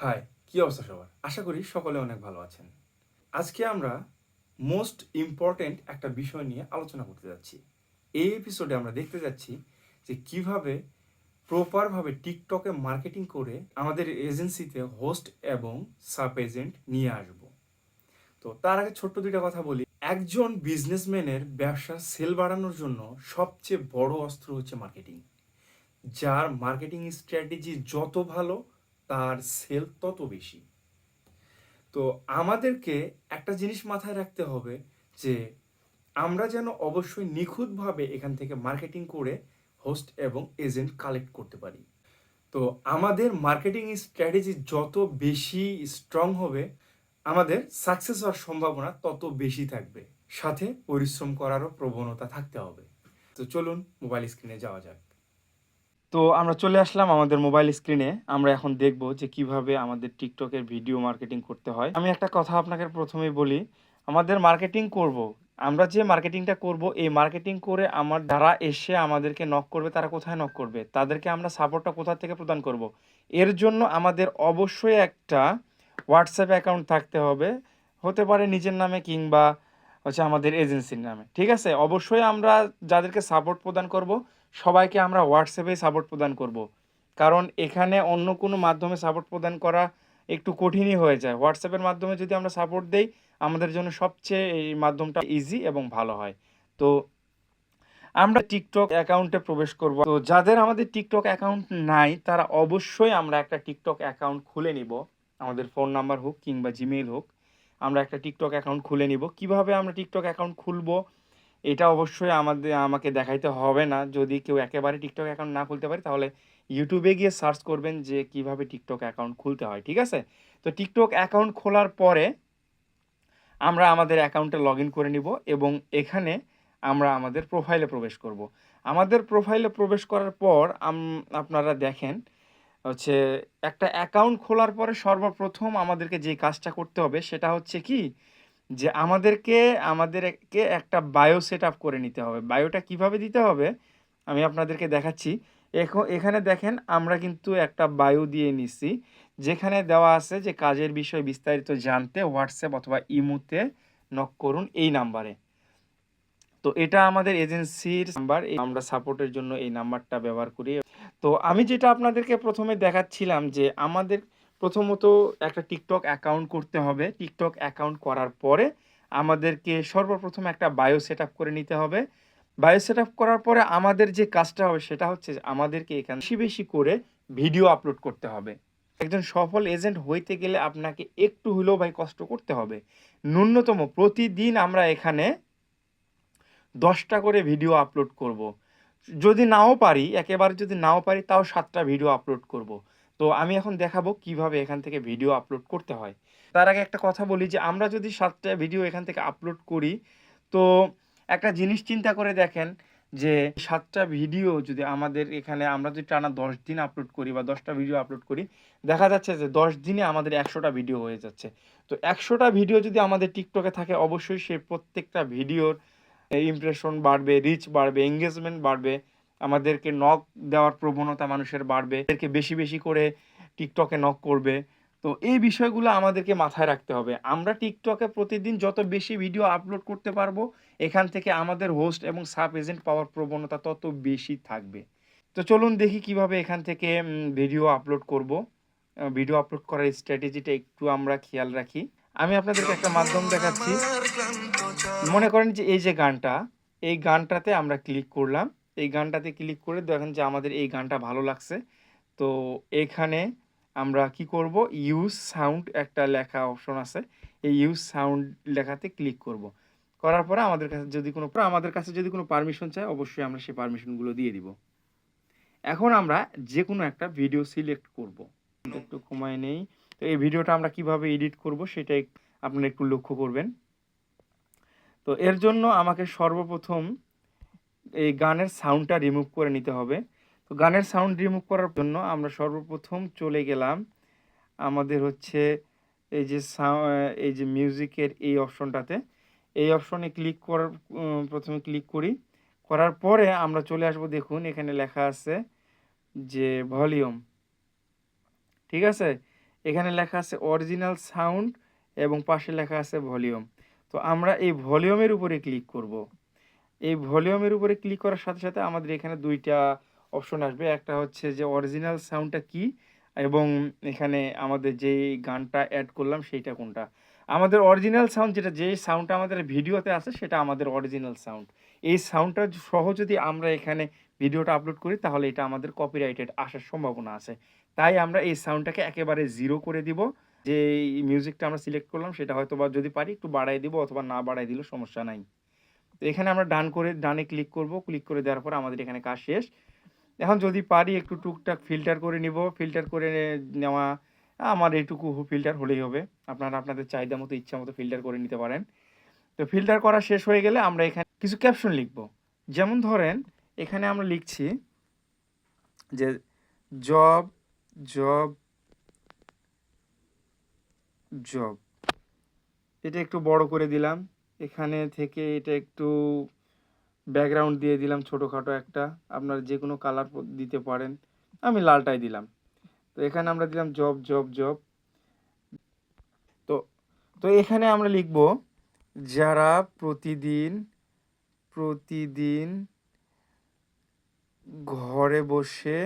High, কি অবস্থা সবার? আশা করি সকলে অনেক ভালো আছেন। আজকে আমরা মোস্ট ইম্পর্টেন্ট একটা বিষয় নিয়ে আলোচনা করতে যাচ্ছি। এই এপিসোডে আমরা দেখতে যাচ্ছি যে কীভাবে প্রপারভাবে টিকটকে মার্কেটিং করে আমাদের এজেন্সিতে হোস্ট এবং সাব এজেন্ট নিয়ে আসব। তো তার আগে ছোট্ট দুইটা কথা বলি। একজন বিজনেসম্যানের ব্যবসা সেল বাড়ানোর জন্য সবচেয়ে বড় অস্ত্র হচ্ছে মার্কেটিং যার মার্কেটিং স্ট্র্যাটেজি যত ভালো তার সেল তত বেশি। তো আমাদেরকে একটা জিনিস মাথায় রাখতে হবে যে, আমরা যেন অবশ্যই নিখুঁতভাবে এখান থেকে মার্কেটিং করে হোস্ট এবং এজেন্ট কালেক্ট করতে পারি। তো আমাদের মার্কেটিং স্ট্র্যাটেজি যত বেশি স্ট্রং হবে, আমাদের সাকসেস হওয়ার সম্ভাবনা তত বেশি থাকবে। সাথে পরিশ্রম করারও প্রবণতা থাকতে হবে। তো চলুন মোবাইল স্ক্রিনে যাওয়া যাক। তো আমরা চলে আসলাম আমাদের মোবাইল স্ক্রিনে আমরা এখন দেখব যে কীভাবে আমাদের টিকটকের ভিডিও মার্কেটিং করতে হয়। আমি একটা কথা আপনাকে প্রথমেই বলি, আমাদের মার্কেটিং করব। আমরা যে মার্কেটিংটা করব, এই মার্কেটিং করে আমার যারা এসে আমাদেরকে নক করবে, তারা কোথায় নক করবে? তাদেরকে আমরা সাপোর্টটা কোথা থেকে প্রদান করব? এর জন্য আমাদের অবশ্যই একটা হোয়াটসঅ্যাপ অ্যাকাউন্ট থাকতে হবে। হতে পারে নিজের নামে কিংবা হচ্ছে আমাদের এজেন্সির নামে। ঠিক আছে? অবশ্যই আমরা যাদেরকে সাপোর্ট প্রদান করব সবাইকে আমরা হোয়াটসঅ্যাপে সাপোর্ট প্রদান করব। কারণ এখানে অন্য কোনো মাধ্যমে সাপোর্ট প্রদান করা একটু কঠিনই হয়ে যায়। হোয়াটসঅ্যাপের মাধ্যমে যদি আমরা সাপোর্ট দেই, আমাদের জন্য সবচেয়ে এই মাধ্যমটা ইজি এবং ভালো হয়। তো আমরা টিকটক অ্যাকাউন্টে প্রবেশ করব। তো যাদের আমাদের টিকটক অ্যাকাউন্ট নাই, তারা অবশ্যই আমরা একটা টিকটক অ্যাকাউন্ট খুলে নিব। আমাদের ফোন নাম্বার হোক কিংবা জিমেইল হোক, আমরা একটা টিকটক অ্যাকাউন্ট খুলে নিব। কীভাবে আমরা টিকটক অ্যাকাউন্ট খুলবো? এটা অবশ্যই আমাদের, আমাকে দেখাইতে হবে না। যদি কেউ একেবারে টিকটক অ্যাকাউন্ট না খুলতে পারে, তাহলে ইউটিউবে গিয়ে সার্চ করবেন যে কীভাবে টিকটক অ্যাকাউন্ট খুলতে হয়, ঠিক আছে? তো টিকটক অ্যাকাউন্ট খোলার পরে আমরা আমাদের অ্যাকাউন্টে লগ করে নিব এবং এখানে আমরা আমাদের প্রোফাইলে প্রবেশ করব। আমাদের প্রোফাইলে প্রবেশ করার পর আপনারা দেখেন হচ্ছে একটা অ্যাকাউন্ট খোলার পরে সর্বপ্রথম আমাদেরকে যে কাজটা করতে হবে সেটা হচ্ছে কি? যে আমাদেরকে আমাদেরকে একটা বায়ো সেট আপ করে নিতে হবে। বায়োটা কীভাবে দিতে হবে? আমি আপনাদেরকে দেখাচ্ছি। এখন এখানে দেখেন আমরা কিন্তু একটা বায়ো দিয়ে নিছি, যেখানে দেওয়া আছে যে কাজের বিষয়ে বিস্তারিত জানতে হোয়াটসঅ্যাপ অথবা ইমুতে নক করুন এই নাম্বারে তো এটা আমাদের এজেন্সির নাম্বার আমরা সাপোর্টের জন্য এই নাম্বারটা ব্যবহার করি। তো আমি যেটা আপনাদেরকে প্রথমে দেখাচ্ছিলাম যে আমাদের প্রথমত একটা টিকটক অ্যাকাউন্ট করতে হবে টিকটক অ্যাকাউন্ট করার পরে আমাদেরকে সর্বপ্রথম একটা বায়ো সেট করে নিতে হবে বায়ো সেট করার পরে আমাদের যে কাজটা হবে সেটা হচ্ছে আমাদেরকে এখানে বেশি বেশি করে ভিডিও আপলোড করতে হবে একজন সফল এজেন্ট হইতে গেলে আপনাকে একটু হলেও ভাই কষ্ট করতে হবে ন্যূনতম প্রতিদিন আমরা এখানে দশটা করে ভিডিও আপলোড করব। যদি নাও পারি, একেবারে যদি নাও পারি, তাও সাতটা ভিডিও আপলোড করব। তো আমি এখন দেখাবো কীভাবে এখান থেকে ভিডিও আপলোড করতে হয়। তার আগে একটা কথা বলি যে, আমরা যদি সাতটা ভিডিও এখান থেকে আপলোড করি, তো একটা জিনিস চিন্তা করে দেখেন যে, সাতটা ভিডিও যদি আমাদের এখানে আমরা যদি টানা দশ দিন আপলোড করি বা দশটা ভিডিও আপলোড করি, দেখা যাচ্ছে যে দশ দিনে আমাদের একশোটা ভিডিও হয়ে যাচ্ছে। তো একশোটা ভিডিও যদি আমাদের টিকটকে থাকে, অবশ্যই সে প্রত্যেকটা ভিডিওর ইমপ্রেশন বাড়বে রিচ বাড়বে এঙ্গেজমেন্ট বাড়বে। আমাদেরকে নক দেওয়ার প্রবণতা মানুষের বাড়বে, এদেরকে বেশি বেশি করে টিকটকে নক করবে। তো এই বিষয়গুলো আমাদেরকে মাথায় রাখতে হবে। আমরা টিকটকে প্রতিদিন যত বেশি ভিডিও আপলোড করতে পারব, এখান থেকে আমাদের হোস্ট এবং সাব এজেন্ট পাওয়ার প্রবণতা তত বেশি থাকবে। তো চলুন দেখি কীভাবে এখান থেকে ভিডিও আপলোড করব। ভিডিও আপলোড করার স্ট্র্যাটেজিটা একটু আমরা খেয়াল রাখি। আমি আপনাদেরকে একটা মাধ্যম দেখাচ্ছি। মনে করেন যে এই যে গানটা, এই গানটাতে আমরা ক্লিক করলাম। এই গানটাতে ক্লিক করে দেখেন যে আমাদের এই গানটা ভালো লাগছে। তো এখানে আমরা কি করব? ইউজ সাউন্ড একটা লেখা অপশন আছে। এই ইউজ সাউন্ড লেখাতে ক্লিক করব। করার পরে আমাদের কাছে যদি কোনো, আমাদের কাছে যদি কোনো পারমিশন চায়, অবশ্যই আমরা সেই পারমিশনগুলো দিয়ে দিব। এখন আমরা যে কোনো একটা ভিডিও সিলেক্ট করব। একটু কমায় নেই। তো এই ভিডিওটা আমরা কীভাবে এডিট করব সেটা আপনারা একটু লক্ষ্য করবেন। তো এর জন্য আমাকে সর্বপ্রথম এই গানের সাউন্ডটা রিমুভ করে নিতে হবে। তো গানের সাউন্ড রিমুভ করার জন্য আমরা সর্বপ্রথম চলে গেলাম আমাদের হচ্ছে এই যে এই যে মিউজিকের এই অপশনটাতে এই অপশনে ক্লিক করার প্রথমে ক্লিক করি। করার পরে আমরা চলে আসব, দেখুন এখানে লেখা আছে যে ভলিউম ঠিক আছে? এখানে লেখা আছে অরিজিনাল সাউন্ড এবং পাশে লেখা আছে ভলিউম তো আমরা এই ভলিউমের উপরে ক্লিক করব। এই ভলিউমের উপরে ক্লিক করার সাথে সাথে আমাদের এখানে দুইটা অপশন আসবে। একটা হচ্ছে যে অরিজিনাল সাউন্ডটা কি এবং এখানে আমাদের যে গানটা অ্যাড করলাম সেইটা কোনটা? আমাদের অরিজিনাল সাউন্ড যেটা যে সাউন্ডটা আমাদের ভিডিওতে আছে সেটা আমাদের অরিজিনাল সাউন্ড এই সাউন্ডটা সহ যদি আমরা এখানে ভিডিওটা আপলোড করি তাহলে এটা আমাদের কপিরাইটেড আসার সম্ভাবনা আছে। তাই আমরা এই সাউন্ডটাকে একেবারে জিরো করে দিব। যে মিউজিকটা আমরা সিলেক্ট করলাম সেটা হয়তো বা যদি পারি একটু বাড়াই দিব অথবা না বাড়াই দিলেও সমস্যা নাই। তো এখানে আমরা ডান করে, ডানে ক্লিক করব। ক্লিক করে দেওয়ার পর আমাদের এখানে কাজ শেষ। এখন যদি পারি একটু টুকটাক ফিল্টার করে নিব। ফিল্টার করে নেওয়া আমার এইটুকু ফিল্টার হলেই হবে। আপনারা আপনাদের চাহিদা মতো, ইচ্ছা মতো ফিল্টার করে নিতে পারেন। তো ফিল্টার করা শেষ হয়ে গেলে আমরা এখানে কিছু ক্যাপশন লিখব। যেমন ধরেন, এখানে আমরা লিখছি যে জব জব জব এটা একটু বড় করে দিলাম। এখানে থেকে এটা একটু ব্যাকগ্রাউন্ড দিয়ে দিলাম ছোটোখাটো একটা। আপনার যে কোনো কালার দিতে পারেন। আমি লালটাই দিলাম। তো এখানে আমরা দিলাম জব জব জব তো তো এখানে আমরা লিখব, যারা প্রতিদিন প্রতিদিন ঘরে বসে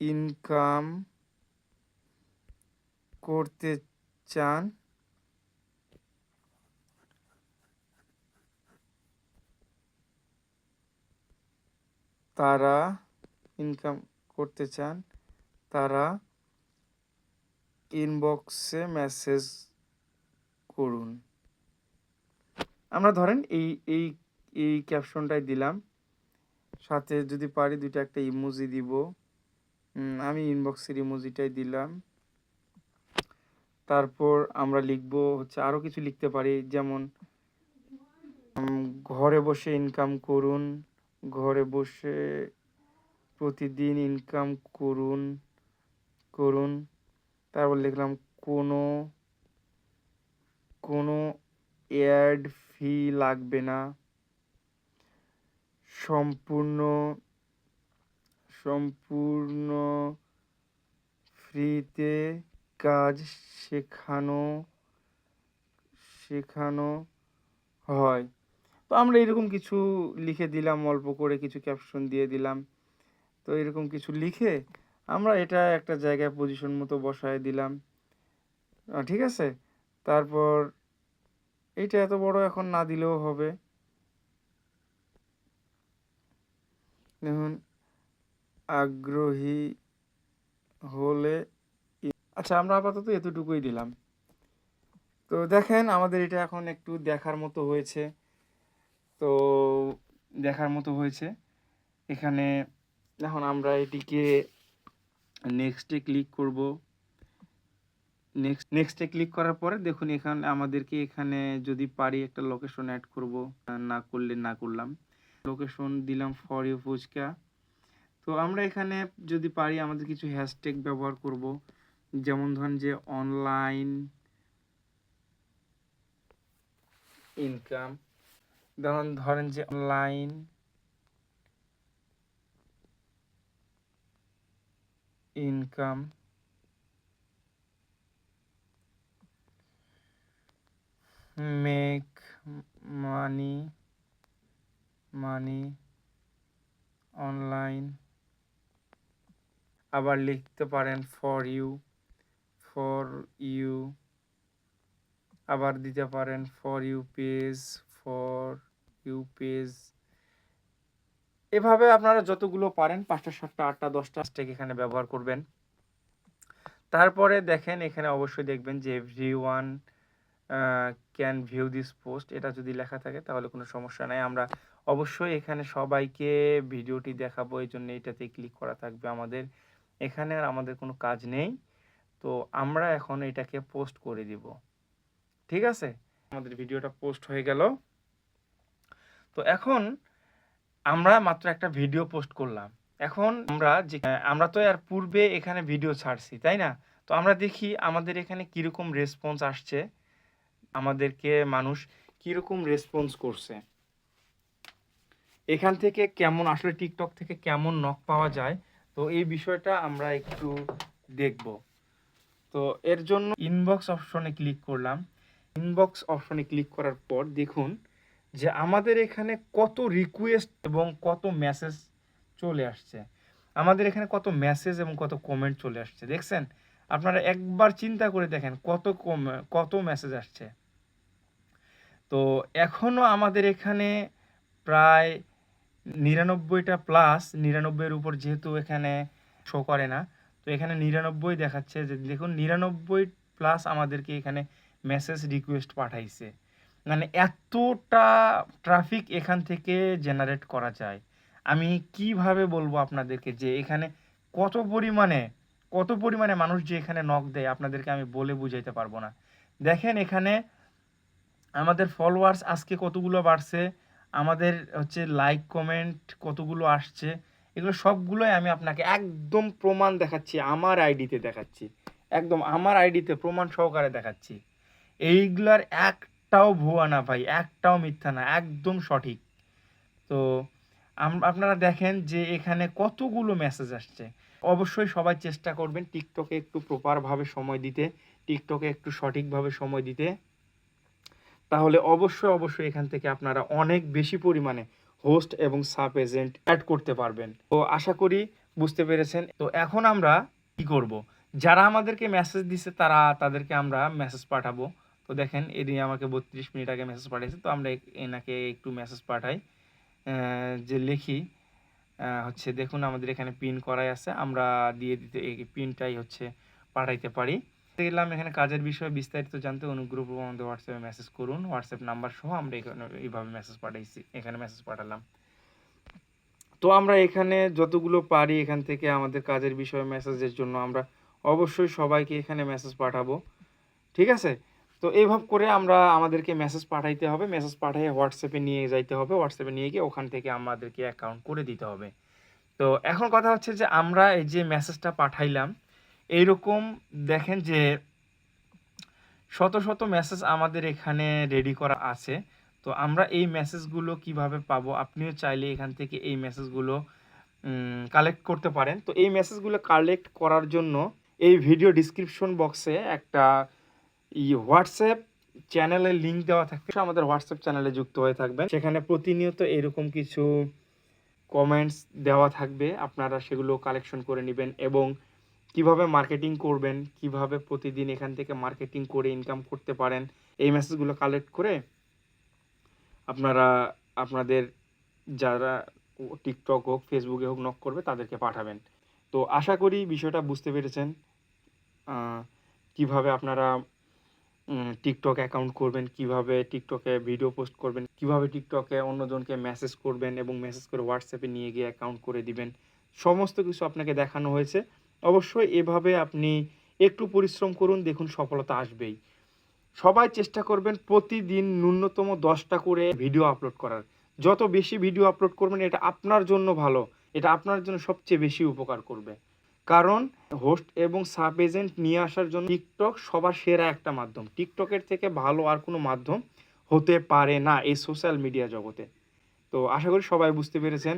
ইনকাম করতে চান তারা ইনকাম করতে চান, তারা ইনবক্সে মেসেজ করুন। আমরা ধরেন এই এই এই ক্যাপশনটাই দিলাম। সাথে যদি পারি দুইটা একটা ইমোজি দিব। আমি ইনবক্সের ইমোজিটাই দিলাম। তারপর আমরা লিখব হচ্ছে আরও কিছু লিখতে পারি, যেমন ঘরে বসে ইনকাম করুন। ঘরে বসে প্রতিদিন ইনকাম করুন করুন। তারপর লিখলাম, কোনো কোনো অ্যাড ফি লাগবে না। সম্পূর্ণ সম্পূর্ণ ফ্রিতে কাজ শেখানো শেখানো হয়। তো আমরা এরকম কিছু লিখে দিলাম, অল্প করে কিছু ক্যাপশন দিয়ে দিলাম। তো এরকম কিছু লিখে আমরা এটা একটা জায়গায় পজিশন মতো বসায় দিলাম। ঠিক আছে? তারপর এটা এত বড় এখন না দিলেও হবে। দেখুন, আগ্রহী হলে আচ্ছা আমরা আপাতত এতটুকুই দিলাম। তো দেখেন, আমাদের এটা এখন একটু দেখার মতো হয়েছে। তো দেখার মতো হয়েছে। এখানে এখন আমরা এটিকে নেক্সটে ক্লিক করব। নেক্সট নেক্সটে ক্লিক করার পরে দেখুন এখানে, আমাদেরকে এখানে যদি পারি একটা লোকেশন অ্যাড করব। না করলে না করলাম। লোকেশন দিলাম ফর ইউ ফুচকা। তো আমরা এখানে যদি পারি আমাদের কিছু হ্যাশট্যাগ ব্যবহার করব। যেমন ধরেন যে অনলাইন ইনকাম যেমন ধরেন যে online income make money money online আবার লিখতে পারেন ফর ইউ ফর ইউ আবার দিতে পারেন for you page for you page এভাবে আপনারা যতগুলো পারেন পাঁচটা, সাতটা, আটটা, দশটা হ্যাশট্যাগ এখানে ব্যবহার করবেন। তারপরে দেখেন, এখানে অবশ্যই দেখবেন যে everyone can view this post এটা যদি লেখা থাকে তাহলে কোনো সমস্যা নাই। আমরা অবশ্যই এখানে সবাইকে ভিডিওটি দেখাবো, এই জন্য এটাতে ক্লিক করা থাকবে আমাদের। এখানে আর আমাদের কোনো কাজ নেই। তো আমরা এখন এটাকে পোস্ট করে দিব। ঠিক আছে? আমাদের ভিডিওটা পোস্ট হয়ে গেল। তো এখন আমরা মাত্র একটা ভিডিও পোস্ট করলাম। এখন আমরা যে আমরা তো আর পূর্বে এখানে ভিডিও ছাড়ছি, তাই না? তো আমরা দেখি আমাদের এখানে কীরকম রেসপন্স আসছে, আমাদেরকে মানুষ কীরকম রেসপন্স করছে। এখান থেকে কেমন, আসলে টিকটক থেকে কেমন নক পাওয়া যায়, তো এই বিষয়টা আমরা একটু দেখব। তো এর জন্য ইনবক্স অপশনে ক্লিক করলাম। ইনবক্স অপশনে ক্লিক করার পর দেখুন যে আমাদের এখানে কত রিকোয়েস্ট এবং কত মেসেজ চলে আসছে। আমাদের এখানে কত মেসেজ এবং কত কমেন্ট চলে আসছে। দেখছেন? আপনারা একবার চিন্তা করে দেখেন কত কম কত মেসেজ আসছে। তো এখনও আমাদের এখানে প্রায় নিরানব্বইটা প্লাস নিরানব্বইয়ের উপর যেহেতু এখানে শো করে না, তো এখানে নিরানব্বই দেখাচ্ছে যে দেখুন, নিরানব্বই প্লাস আমাদেরকে এখানে মেসেজ রিকোয়েস্ট পাঠাইছে। মানে এতটা ট্রাফিক এখান থেকে জেনারেট করা যায়। আমি কীভাবে বলব আপনাদেরকে যে এখানে কত পরিমাণে কত পরিমাণে মানুষ যে এখানে নক দেয়, আপনাদেরকে আমি বলে বুঝাইতে পারব না। দেখেন এখানে আমাদের ফলোয়ার্স আজকে কতগুলো বাড়ছে, আমাদের হচ্ছে লাইক কমেন্ট কতগুলো আসছে, এগুলো সবগুলোই আমি আপনাকে একদম প্রমাণ দেখাচ্ছি, আমার আইডিতে দেখাচ্ছি। একদম আমার আইডিতে প্রমাণ সহকারে দেখাচ্ছি। এইগুলার একটাও ভুয়া না ভাই, একটাও মিথ্যা না, একদম সঠিক। তো আপনারা দেখেন যে এখানে কতগুলো মেসেজ আসছে। অবশ্যই সবাই চেষ্টা করবেন টিকটকে একটু প্রপারভাবে সময় দিতে টিকটকে একটু সঠিকভাবে সময় দিতে। তাহলে অবশ্যই অবশ্যই এখান থেকে আপনারা অনেক বেশি পরিমাণে হোস্ট এবং সাব এজেন্ট অ্যাড করতে পারবেন। তো আশা করি বুঝতে পেরেছেন। তো এখন আমরা কি করব? যারা আমাদেরকে মেসেজ দিছে তারা, তাদেরকে আমরা মেসেজ পাঠাবো। তো দেখেন, এদিন আমাকে বত্রিশ মিনিট আগে মেসেজ পাঠিয়েছে, তো আমরা এনাকে একটু মেসেজ পাঠাই। যে লিখি হচ্ছে দেখুন আমাদের এখানে পিন করাই আছে, আমরা দিয়ে দিতে, এই পিনটাই হচ্ছে পাঠাইতে পারি। গেলাম এখানে কাজের বিষয়ে বিস্তারিত জানতে অনুগ্রহপূর্বক আমাদের হোয়াটসঅ্যাপে মেসেজ করুন হোয়াটসঅ্যাপ নাম্বার সহ আমরা এখানে এইভাবে মেসেজ পাঠাইছি, এখানে মেসেজ পাঠালাম। তো আমরা এখানে যতগুলো পারি এখান থেকে আমাদের কাজের বিষয়ে মেসেজের জন্য আমরা অবশ্যই সবাইকে এখানে মেসেজ পাঠাবো। ঠিক আছে? তো এইভাবে করে আমরা আমাদেরকে মেসেজ পাঠাইতে হবে। মেসেজ পাঠিয়ে হোয়াটসঅ্যাপে নিয়ে যাইতে হবে। হোয়াটসঅ্যাপে নিয়ে গিয়ে ওখান থেকে আমাদেরকে অ্যাকাউন্ট করে দিতে হবে। তো এখন কথা হচ্ছে যে আমরা এই যে মেসেজটা পাঠাইলাম, এইরকম দেখেন যে শত শত মেসেজ আমাদের এখানে রেডি করা আছে। তো আমরা এই মেসেজগুলো কীভাবে পাবো? আপনিও চাইলে এখান থেকে এই মেসেজগুলো কালেক্ট করতে পারেন। তো এই মেসেজগুলো কালেক্ট করার জন্য এই ভিডিও ডিসক্রিপশন বক্সে একটা ই হোয়াটসঅ্যাপ চ্যানেলের লিঙ্ক দেওয়া থাকবে। আমাদের হোয়াটসঅ্যাপ চ্যানেলে যুক্ত হয়ে থাকবেন। সেখানে প্রতিনিয়ত এরকম কিছু কমেন্টস দেওয়া থাকবে। আপনারা সেগুলো কালেকশন করে নেবেন এবং কীভাবে মার্কেটিং করবেন, কীভাবে প্রতিদিন এখান থেকে মার্কেটিং করে ইনকাম করতে পারেন, এই মেসেজগুলো কালেক্ট করে আপনারা, আপনাদের যারা টিকটক হোক ফেসবুকে হোক নক করবে, তাদেরকে পাঠাবেন। তো আশা করি বিষয়টা বুঝতে পেরেছেন। কীভাবে আপনারা টিকটক অ্যাকাউন্ট করবেন, কীভাবে টিকটকে ভিডিও পোস্ট করবেন, কীভাবে টিকটকে অন্যজনকে মেসেজ করবেন এবং মেসেজ করে হোয়াটসঅ্যাপে নিয়ে গিয়ে অ্যাকাউন্ট করে দিবেন। সমস্ত কিছু আপনাকে দেখানো হয়েছে। অবশ্যই এভাবে আপনি একটু পরিশ্রম করুন, দেখুন সফলতা আসবেই। সবাই চেষ্টা করবেন প্রতিদিন ন্যূনতম দশটা করে ভিডিও আপলোড করার। যত বেশি ভিডিও আপলোড করবেন, এটা আপনার জন্য ভালো। এটা আপনার জন্য সবচেয়ে বেশি উপকার করবে। কারণ হোস্ট এবং সাব এজেন্ট নিয়ে আসার জন্য টিকটক সবার সেরা একটা মাধ্যম। টিকটকের থেকে ভালো আর কোনো মাধ্যম হতে পারে না এই সোশ্যাল মিডিয়া জগতে। তো আশা করি সবাই বুঝতে পেরেছেন।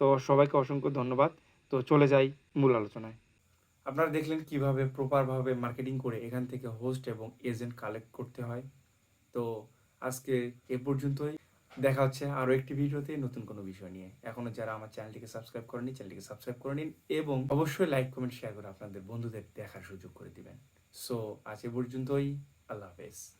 তো সবাইকে অসংখ্য ধন্যবাদ। তো চলে যাই মূল আলোচনায়। আপনারা দেখলেন কীভাবে প্রপারভাবে মার্কেটিং করে এখান থেকে হোস্ট এবং এজেন্ট কালেক্ট করতে হয়। তো আজকে এ পর্যন্তই। দেখা হচ্ছে আরও একটি ভিডিওতে নতুন কোনো বিষয় নিয়ে। এখনও যারা আমার চ্যানেলটিকে সাবস্ক্রাইব করেনি চ্যানেলটিকে সাবস্ক্রাইব করে নিন এবং অবশ্যই লাইক, কমেন্ট শেয়ার করে আপনাদের বন্ধুদের দেখার সুযোগ করে দিবেন। সো আজ এ পর্যন্তই। আল্লাহ হাফেজ।